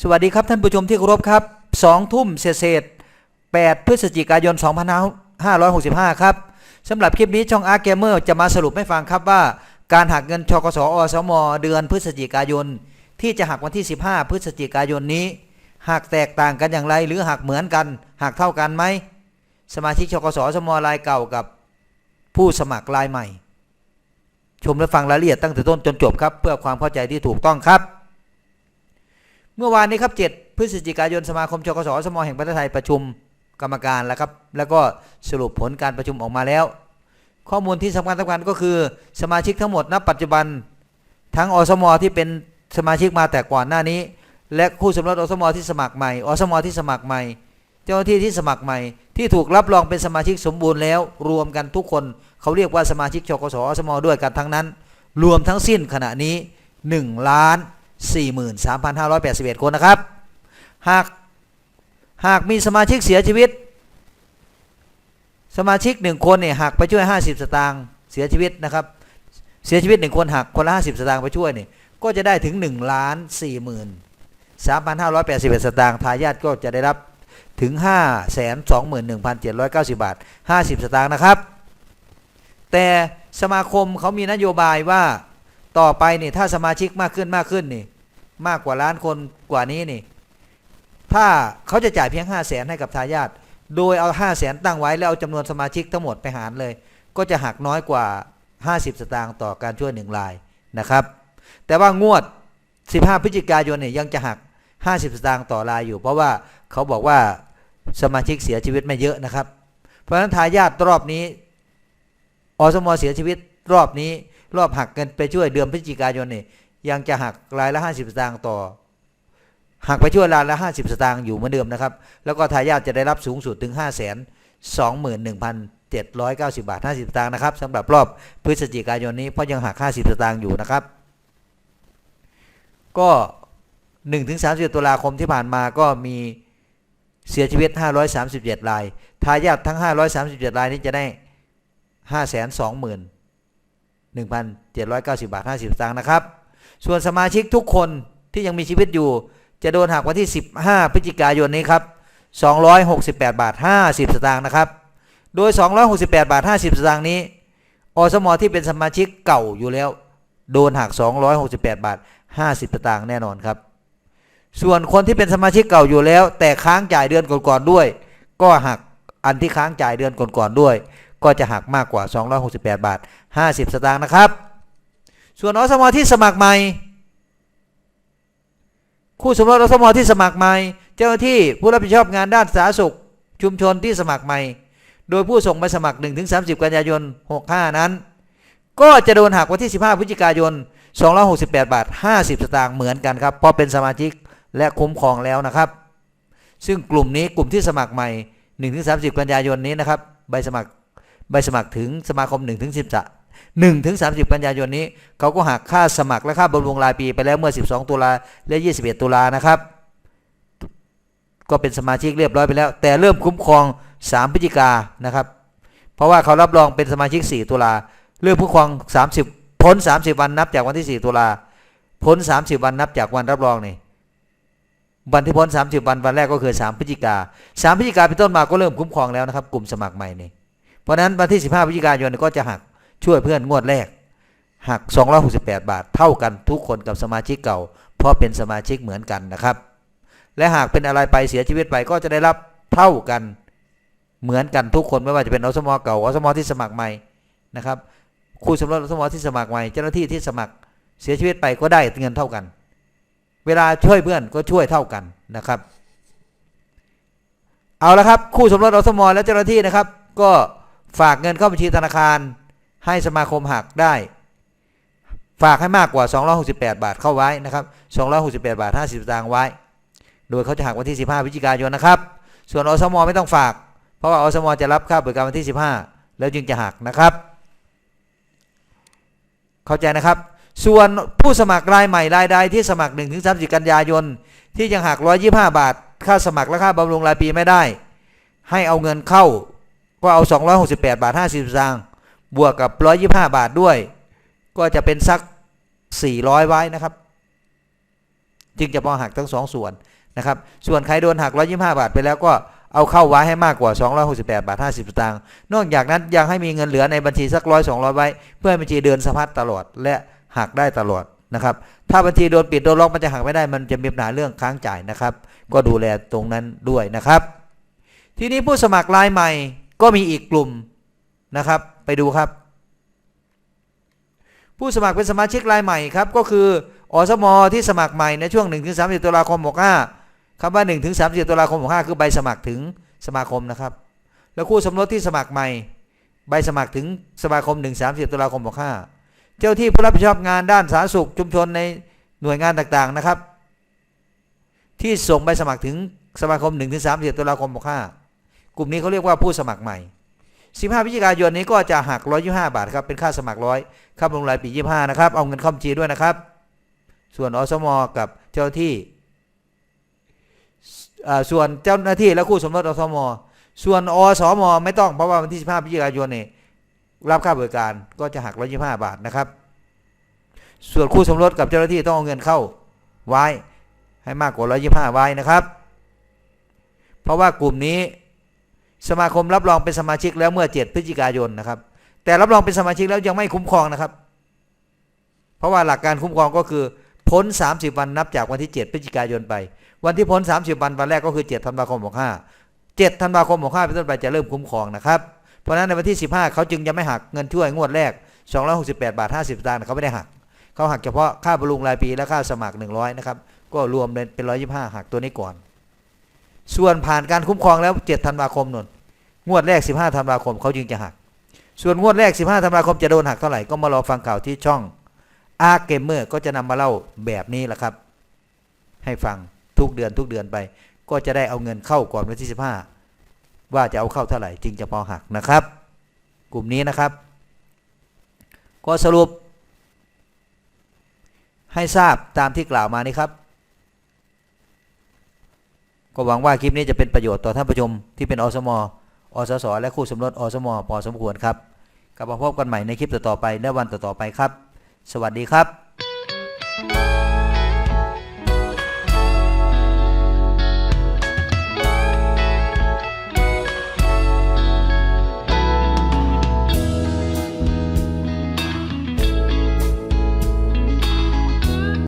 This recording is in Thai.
สวัสดีครับท่านผู้ชมที่เคารพครับสองทุ่มเศษเศษ8พฤศจิกายน 2565 ครับสำหรับคลิปนี้ช่องอาร์เกมเมอร์จะมาสรุปให้ฟังครับว่า การหักเงินชกสอสม เดือนพฤศจิกายน ที่จะหักวันที่ 15 พฤศจิกายนนี้หักแตกต่างกันอย่างไรหรือหักเหมือนกันหักเท่ากันไหมสมาชิกชกสอสมรายเก่ากับผู้สมัครรายใหม่ ชมและฟังรายละเอียดตั้งแต่ต้นจนจบครับ เพื่อความเข้าใจที่ถูกต้องครับ เมื่อวานนี้ครับ 7 พฤศจิกายนสมาคมชกสสมแห่งประเทศไทยประชุมกรรมการแล้วครับ แล้วก็สรุปผลการประชุมออกมาแล้ว ข้อมูลที่สำคัญสำคัญก็คือสมาชิกทั้งหมดณปัจจุบันทั้งอสมที่เป็นสมาชิกมาแต่ก่อนหน้านี้ และคู่สมรสอสมที่สมัครใหม่อสมที่สมัครใหม่ เจ้าหน้าที่ที่สมัครใหม่ ที่ถูกรับรองเป็นสมาชิกสมบูรณ์แล้ว รวมกันทุกคนเขาเรียกว่าสมาชิกชกสอสมด้วยกันทั้งนั้น รวมทั้งสิ้นขณะนี้1ล้าน 43,581 คนนะครับ หากหากมีสมาชิกเสียชีวิต สมาชิกหนึ่งคนเนี่ยหักไปช่วย 50 สตางค์เสียชีวิตนะครับ เสียชีวิตหนึ่งคนหักคนละ50 สตางค์ไปช่วยเนี่ยก็จะได้ถึง1ล้าน4หมื่น3,581 สตางค์ทายาทก็จะได้รับถึง 5 2 1 7 9 0 บาท 50 สตางค์นะครับ แต่สมาคมเขามีนโยบายว่าต่อไปนี่ถ้าสมาชิกมากขึ้นมากขึ้นนี่ มากกว่าล้านคนกว่านี้นี่ ถ้าเขาจะจ่ายเพียง5 0 0แสนให้กับทายาทโดยเอา5 0 0แสนตั้งไว้แล้วเอาจำนวนสมาชิกทั้งหมดไปหารเลย ก็จะหักน้อยกว่า 50 สตางค์ต่อการช่วยหนึ่งรายนะครับ แต่ว่างวด 15 พฤศจิกายนเนี่ยยังจะหัก 50 สตางค์ต่อรายอยู่ เพราะว่าเขาบอกว่าสมาชิกเสียชีวิตไม่เยอะนะครับ เพราะฉะนั้นทายาทรอบนี้อสมเสียชีวิตรอบนี้ รอบหักเงินไปช่วยเดือนพฤศจิกายนนี่ ยังจะหักรายละ 50 สตางค์ต่อหักไปช่วยรายละ 50 สตางค์อยู่เหมือนเดิมนะครับ แล้วก็ทายาทจะได้รับสูงสุดถึง 5 2 1 790 บาท 50 สตางค์นะครับสำหรับรอบพฤศจิกายนนี้เพราะยังหัก 50 สตางค์อยู่นะครับ ก็1ถึง30ตุลาคมที่ผ่านมาก็มีเสียชีวิต 537 ราย ทายาททั้ง 537 รายนี้จะได้ 5 2 1 1,790 บาท 50 สตางค์นะครับ ส่วนสมาชิกทุกคนที่ยังมีชีวิตอยู่ จะโดนหักวันที่ 15 พฤศจิกายนนี้ครับ 268 บาท 50 สตางค์นะครับ โดย 268 บาท 50 สตางค์นี้ อสมอที่เป็นสมาชิกเก่าอยู่แล้ว โดนหัก 268 บาท 50 สตางค์แน่นอนครับ ส่วนคนที่เป็นสมาชิกเก่าอยู่แล้ว แต่ค้างจ่ายเดือนก่อนๆด้วย ก็หักอันที่ค้างจ่ายเดือนก่อนๆด้วย ก็จะหักมากกว่า 268 บาท 50 สตางค์นะครับ ส่วนอสมที่สมัครใหม่ คู่สมรสอสมที่สมัครใหม่ เจ้าหน้าที่ผู้รับผิดชอบงานด้านสาธารณสุข ชุมชนที่สมัครใหม่ โดยผู้ส่งใบสมัคร 1-30 กันยายน 65 นั้น ก็จะโดนหักวันที่ 15 พฤศจิกายน 268 บาท 50 สตางค์เหมือนกันครับเพราะเป็นสมาชิกและคุ้มครองแล้วนะครับ ซึ่งกลุ่มนี้กลุ่มที่สมัครใหม่ 1-30 กันยายนนี้นะครับใบสมัครใบสมัครถึงสมาคม1-10 1ถึง30 กันยายนนี้ เขาก็หักค่าสมัครและค่าบำรุงรายปีไปแล้วเมื่อ 12 ตุลาและ 21 ตุลานะครับ ก็เป็นสมาชิกเรียบร้อยไปแล้ว แต่เริ่มคุ้มครอง 3 พฤศจิกานะครับ เพราะว่าเขารับรองเป็นสมาชิก 4 ตุลาเริ่มคุ้มครอง 30 พ้น 30 วันนับจากวันที่ 4 ตุลาพ้น 30 วันนับจากวันรับรองนี่วันที่พ้น 30 วันวันแรกก็คือ 3 พฤศจิกา3พฤศจิกาเป็นต้นมาก็เริ่มคุ้มครองแล้วนะครับ กลุ่มสมัครใหม่นี่เพราะนั้นวันที่ 15 พฤศจิกายนก็จะหัก ช่วยเพื่อนงวดแรกหัก 268 บาท เท่ากันทุกคนกับสมาชิกเก่า เพราะเป็นสมาชิกเหมือนกันนะครับ และหากเป็นอะไรไปเสียชีวิตไปก็จะได้รับเท่ากันเหมือนกันทุกคนไม่ว่าจะเป็นอสมอเก่าอสมอที่สมัครใหม่นะครับคู่สมรสอสมอที่สมัครใหม่เจ้าหน้าที่ที่สมัครเสียชีวิตไปก็ได้เงินเท่ากัน เวลาช่วยเพื่อนก็ช่วยเท่ากันนะครับ เอาละครับ คู่สมรสอสมอและเจ้าหน้าที่นะครับ ก็ฝากเงินเข้าบัญชีธนาคาร ให้สมาคมหักได้ ฝากให้มากกว่า 268 บาทเข้าไว้นะครับ268 บาท 50สตางค์ไว้ โดยเขาจะหักวันที่ 15พฤศจิกายนนะครับ ส่วนอสมไม่ต้องฝาก เพราะว่าอสมจะรับค่าบริการวันที่ 15 แล้วจึงจะหักนะครับ เข้าใจนะครับ ส่วนผู้สมัครรายใหม่รายใดที่สมัคร1-30 กันยายน ที่ยังหัก 125 บาท ค่าสมัครและค่าบำรุงรายปีไม่ได้ ให้เอาเงินเข้าก็เอา 268 บาท 50สตางค์ บวกกับ 125 บาทด้วย ก็จะเป็นสัก 400 ไว้นะครับ จึงจะพอหักทั้งสองส่วนนะครับ ส่วนใครโดนหัก 125 บาทไปแล้วก็เอาเข้าไว้ให้มากกว่า 268 บาท 50 สตางค์ นอกจากนั้นยังให้มีเงินเหลือในบัญชีสักร้อยสองร้อยไว้ เพื่อให้บัญชีเดินสะพัดตลอดและหักได้ตลอดนะครับ ถ้าบัญชีโดนปิดโดนล็อกมันจะหักไม่ได้ มันจะมีปัญหาเรื่องค้างจ่ายนะครับ ก็ดูแลตรงนั้นด้วยนะครับ ทีนี้ผู้สมัครรายใหม่ก็มีอีกกลุ่มนะครับ ไปดูครับ ผู้สมัครเป็นสมาชิกรายใหม่ครับ ก็คืออสมที่สมัครใหม่ในช่วง1-30ตุลาคม65คำว่า1-30ตุลาคม65คือใบสมัครถึงสมาคมนะครับ แล้วคู่สมรสที่สมัครใหม่ ใบสมัครถึงสมาคม 1-30ตุลาคม65เจ้าที่ผู้รับผิดชอบงานด้านสาธารณสุขชุมชนในหน่วยงานต่างๆนะครับ ที่ส่งใบสมัครถึงสมาคม1-30ตุลาคม65กลุ่มนี้เขาเรียกว่าผู้สมัครใหม่ 15พฤศจิกายนนี้ก็จะหัก 125 บาทครับเป็นค่าสมัครร้อยค่าบำรุงรายปี 25 นะครับ เอาเงินเข้าบัญชีด้วยนะครับ ส่วนอสมกับเจ้าที่ส่วนเจ้าหน้าที่และคู่สมรสอสม ส่วนอสมไม่ต้องเพราะว่าวันที่ 15พฤศจิกายนนี่รับค่าบริการก็จะหัก 125 บาทนะครับ ส่วนคู่สมรสกับเจ้าหน้าที่ต้องเอาเงินเข้าไว้ให้มากกว่า 125 ไว้นะครับ เพราะว่ากลุ่มนี้ สมาคมรับรองเป็นสมาชิกแล้วเมื่อ 7 พฤศจิกายนนะครับ แต่รับรองเป็นสมาชิกแล้วยังไม่คุ้มครองนะครับ เพราะว่าหลักการคุ้มครองก็คือพ้น 30 วันนับจากวันที่ 7 พฤศจิกายนไป วันที่พ้น 30 วันวันแรกก็คือ7ธันวาคม65 7ธันวาคม65เป็นต้นไปจะเริ่มคุ้มครองนะครับ เพราะนั้นในวันที่ 15 เขาจึงจะไม่หักเงินช่วยงวดแรก 268 บาท 50สตางค์เขาไม่ได้หัก เขาหักเฉพาะค่าบำรุงรายปีและค่าสมัคร 100 นะครับ ก็รวมเป็น125 หักตัวนี้ก่อน ส่วนผ่านการคุ้มครองแล้ว7ธันวาคมนนงวดแรก 15ธันวาคมเขาจึงจะหัก ส่วนงวดแรก 15ธันวาคมจะโดนหักเท่าไหร่ก็มารอฟังข่าวที่ช่องอาร์เกมเมอร์ก็จะนำมาเล่าแบบนี้แหละครับ ให้ฟังทุกเดือนทุกเดือนไป ก็จะได้เอาเงินเข้าก่อนวันที่ 15 ว่าจะเอาเข้าเท่าไหร่จึงจะพอหักนะครับ กลุ่มนี้นะครับ ก็สรุป ให้ทราบตามที่กล่าวมานี้ครับ ก็หวังว่าคลิปนี้จะเป็นประโยชน์ต่อท่านผู้ชมที่เป็นอสมอสส และคู่สมรสอสมพอสมควรครับกลับมาพบกันใหม่ในคลิปต่อๆไปและวันต่อๆไปครับ สวัสดีครับ